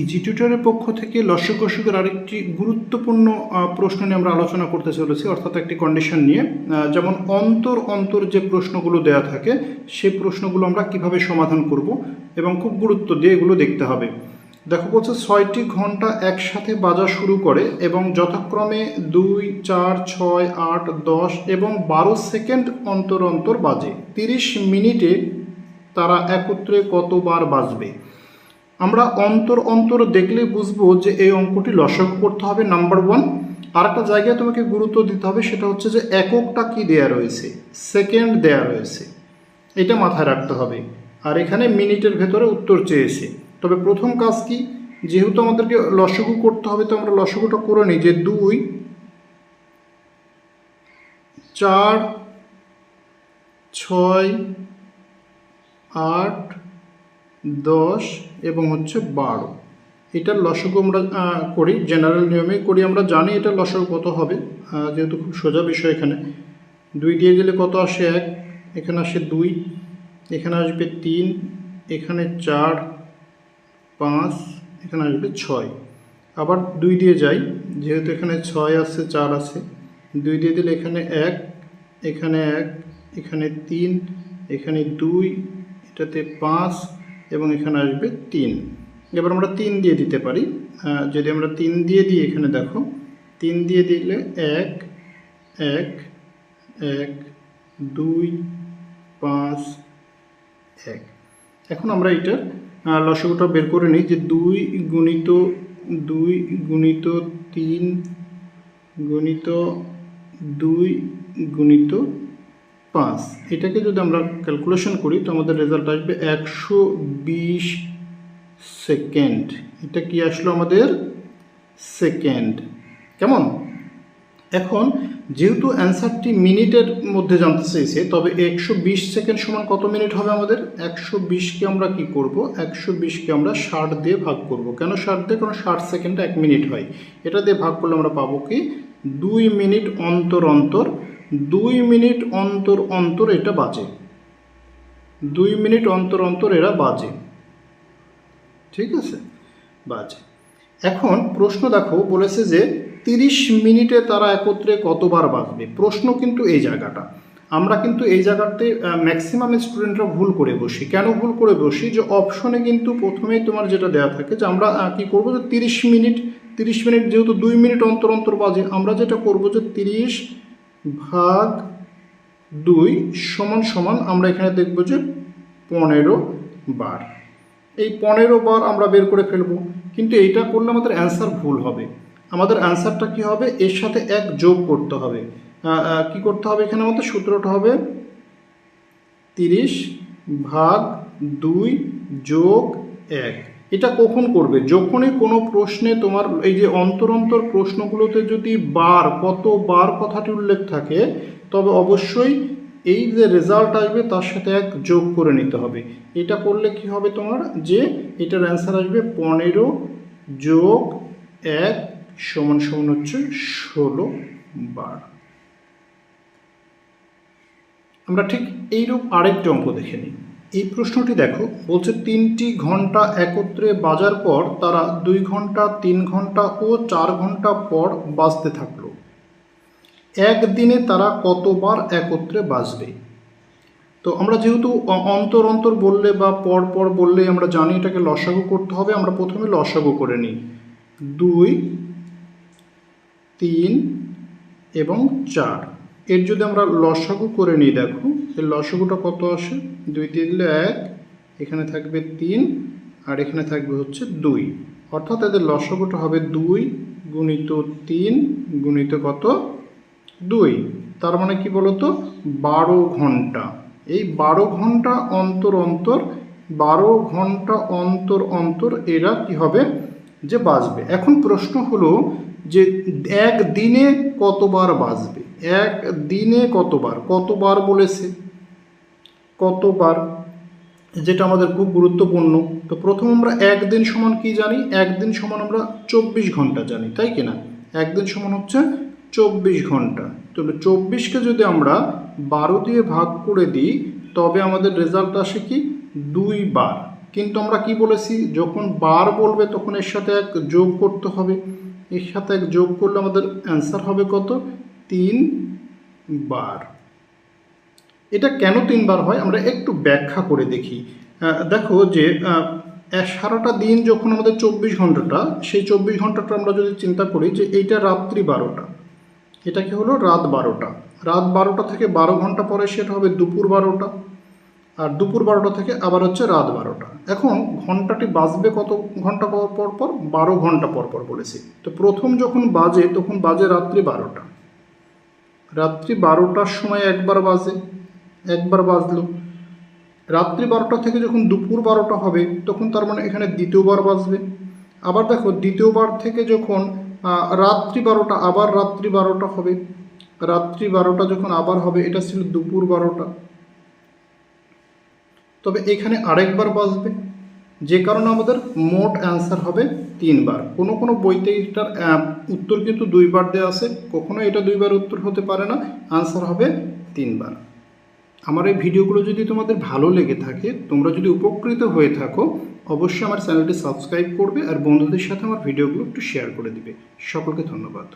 Easy টিউটরের পক্ষ থেকে লস্যক কষকের আরেকটি গুরুত্বপূর্ণ প্রশ্ন নিয়ে আমরা আলোচনা করতে চলেছি, অর্থাৎ একটি কন্ডিশন নিয়ে। যেমন অন্তর অন্তর যে প্রশ্নগুলো দেয়া থাকে, সেই প্রশ্নগুলো আমরা কীভাবে সমাধান করব এবং খুব গুরুত্ব দিয়ে এগুলো দেখতে হবে। দেখো, বলছে ছয়টি ঘণ্টা একসাথে বাজা শুরু করে এবং যথাক্রমে দুই, চার, ছয়, আট, দশ এবং বারো সেকেন্ড অন্তর অন্তর বাজে। তিরিশ মিনিটে তারা একত্রে কতবার বাজবে? আমরা অন্তর অন্তর দেখলেই বুঝব যে এই অঙ্কটি লসক করতে হবে নাম্বার ওয়ান আর একটা জায়গায় তোমাকে গুরুত্ব দিতে হবে, সেটা হচ্ছে যে এককটা কি দেয়া রয়েছে? সেকেন্ড দেয়া রয়েছে। এটা মাথায় রাখতে হবে। আর এখানে মিনিটের ভেতরে উত্তর চেয়েছে। তবে প্রথম কাজ কি? যেহেতু আমাদেরকে লসগু করতে হবে, তো আমরা লসগুটা করে নিই যে দুই, চার, ছয়, আট দশ এবং হচ্ছে বারো। এটার লসগু আমরা করি জেনারেল নিয়মে করি। আমরা জানি এটা লসগু কত হবে যেহেতু খুব সোজা বিষয় এখানে। দুই দিয়ে গেলে কত আসে এক? এখানে আসে দুই, এখানে আসবে তিন, এখানে চার, পাঁচ, এখানে আসবে ছয়। আবার দুই দিয়ে যাই, যেহেতু এখানে ছয় আছে চার আছে দুই দিয়ে দিলে এখানে এক এখানে এক, এখানে তিন, এখানে দুই, এটাতে পাঁচ এবং এখানে আসবে তিন। এবার আমরা তিন দিয়ে দিতে পারি। যদি আমরা তিন দিয়ে দিই এখানে দেখো, তিন দিয়ে দিলে এক এক এক, দুই, পাঁচ, এক। এখন আমরা এটার লসাগুটা বের করে নিই যে দুই গুণিত দুই গুণিত তিন গুণিত দুই গুণিত পাঁচ, এটাকে যদি আমরা ক্যালকুলেশন করি, তো আমাদের রেজাল্ট আসবে একশো বিশ সেকেন্ড এটা কি আসলো আমাদের? সেকেন্ড কেমন? এখন, যেহেতু অ্যান্সারটি মিনিটের মধ্যে জানতে চেয়েছে, তবে একশো বিশ সেকেন্ড সমান কত মিনিট হবে আমাদের? একশো বিশকে আমরা কি করব? একশো বিশকে আমরা ষাট দিয়ে ভাগ করব। কেন ষাট দিয়ে? কারণ ষাট সেকেন্ডে এক মিনিট হয়। এটা দিয়ে ভাগ করলে আমরা পাবো কি? দুই মিনিট অন্তর অন্তর দুই মিনিট অন্তর অন্তর এটা বাজে। দুই মিনিট অন্তর অন্তর এরা বাজে। ঠিক আছে? বাজে। এখন প্রশ্ন দেখো, বলেছে যে তিরিশ মিনিটে তারা একত্রে কতবার বাজবে? প্রশ্ন কিন্তু এই জায়গাটা। আমরা কিন্তু এই জায়গাতে ম্যাক্সিমাম স্টুডেন্টরা ভুল করে বসি। কেন ভুল করে বসি? যে অপশনে কিন্তু প্রথমেই তোমার যেটা দেওয়া থাকে যে আমরা কী করব? যে তিরিশ মিনিট তিরিশ মিনিট যেহেতু দুই মিনিট অন্তর অন্তর বাজে, আমরা যেটা করব যে তিরিশ ভাগ দুই সমান সমান আমরা এখানে দেখব যে পনেরো বার। এই পনেরো বার আমরা বের করে ফেলব, কিন্তু এইটা করলে আমাদের অ্যান্সার ভুল হবে। আমাদের অ্যান্সারটা কি হবে? এর সাথে এক যোগ করতে হবে। কি করতে হবে এখানে আমাদের? সূত্রটা হবে তিরিশ ভাগ দুই যোগ এক। এটা কখন করবে? যখনই কোনো প্রশ্নে তোমার এই যে অন্তর অন্তর প্রশ্নগুলোতে যদি বার, কত বার কথাটি উল্লেখ থাকে, তবে অবশ্যই এই যে রেজাল্ট আসবে তার সাথে এক যোগ করে নিতে হবে। এটা করলে কি হবে তোমার? যে এটার অ্যান্সার আসবে পনেরো যোগ এক সমান সমান হচ্ছে ষোলো বার। আমরা ঠিক এইরূপ আরেকটি অঙ্ক দেখে নিই। এই প্রশ্নটি দেখো। বলছে, তিনটি ঘণ্টা একত্রে বাজার পর তারা দুই ঘণ্টা, তিন ঘণ্টা ও চার ঘণ্টা পর বাজতে থাকল। একদিনে তারা কতবার একত্রে বাজবে তো আমরা যেহেতু অন্তর অন্তর বললে বা পর পর বললে আমরা জানি এটাকে লসাগু করতে হবে, আমরা প্রথমে লসাগু করে নিই। দুই, তিন এবং চার। এর যদি আমরা লসাগু করে নিই, দেখো, এর লসাগুটা কত আসে? দুই দিয়ে দিলে এক, এখানে থাকবে তিন, আর এখানে থাকবে হচ্ছে দুই। অর্থাৎ এদের লসাগুটা হবে দুই গুণিত তিন গুণিত কত? দুই। তার মানে কি বলতো? বারো ঘণ্টা। এই বারো ঘণ্টা অন্তর অন্তর, বারো ঘণ্টা অন্তর অন্তর এরা কি হবে? যে বাজবে এখন প্রশ্ন হলো যে এক দিনে কতবার বাজবে এক দিনে কতবার? কতবার বলেছে? কতবার? যেটা আমাদের খুব গুরুত্বপূর্ণ। তো প্রথম আমরা একদিন সমান কি জানি? একদিন সমান আমরা চব্বিশ ঘণ্টা জানি, তাই কি না? একদিন সমান হচ্ছে চব্বিশ ঘণ্টা। তবে চব্বিশকে যদি আমরা বারো দিয়ে ভাগ করে দিই, তবে আমাদের রেজাল্ট আসে কি? দুই বার কিন্তু আমরা কি বলেছি? যখন বার বলবে, তখন এর সাথে এক যোগ করতে হবে। এর সাথে এক যোগ করলে আমাদের অ্যান্সার হবে কত? তিন বার এটা কেন তিনবার হয়? আমরা একটু ব্যাখ্যা করে দেখি। দেখো যে সারাটা দিন যখন আমাদের চব্বিশ ঘন্টাটা, সেই চব্বিশ ঘন্টাটা আমরা যদি চিন্তা করি যে এইটা রাত্রি বারোটা, এটা কি হলো? রাত বারোটা। রাত বারোটা থেকে বারো ঘণ্টা পরে সেটা হবে দুপুর বারোটা, আর দুপুর বারোটা থেকে আবার হচ্ছে রাত বারোটা। এখন ঘন্টাটি বাজবে কত ঘণ্টা পর পর বারো ঘণ্টা পর পর বলেছি। তো প্রথম যখন বাজে, তখন বাজে রাত্রি বারোটা। রাত্রি বারোটার সময় একবার বাজে, একবার বাজলো। রাত্রি বারোটা থেকে যখন দুপুর বারোটা হবে, তখন তার মানে এখানে দ্বিতীয়বার বাজবে। আবার দেখো, দ্বিতীয়বার থেকে যখন রাত্রি বারোটা, আবার রাত্রি বারোটা হবে। রাত্রি বারোটা যখন আবার হবে, এটা ছিল দুপুর বারোটা। তবে এখানে আরেকবার বাজবে। যে কারণে আমাদের মোট অ্যান্সার হবে তিনবার। কোনো কোনো বইতে এটার উত্তর কিন্তু দুইবার দেওয়া আছে। কখনো এটা দুইবার উত্তর হতে পারে না। আনসার হবে তিনবার। আমার এই ভিডিওগুলো যদি তোমাদের ভালো লেগে থাকে, তোমরা যদি উপকৃত হয়ে থাকো, অবশ্যই আমার চ্যানেলটি সাবস্ক্রাইব করবে আর বন্ধুদের সাথে আমার ভিডিওগুলো একটু শেয়ার করে দিবে। সকলকে ধন্যবাদ।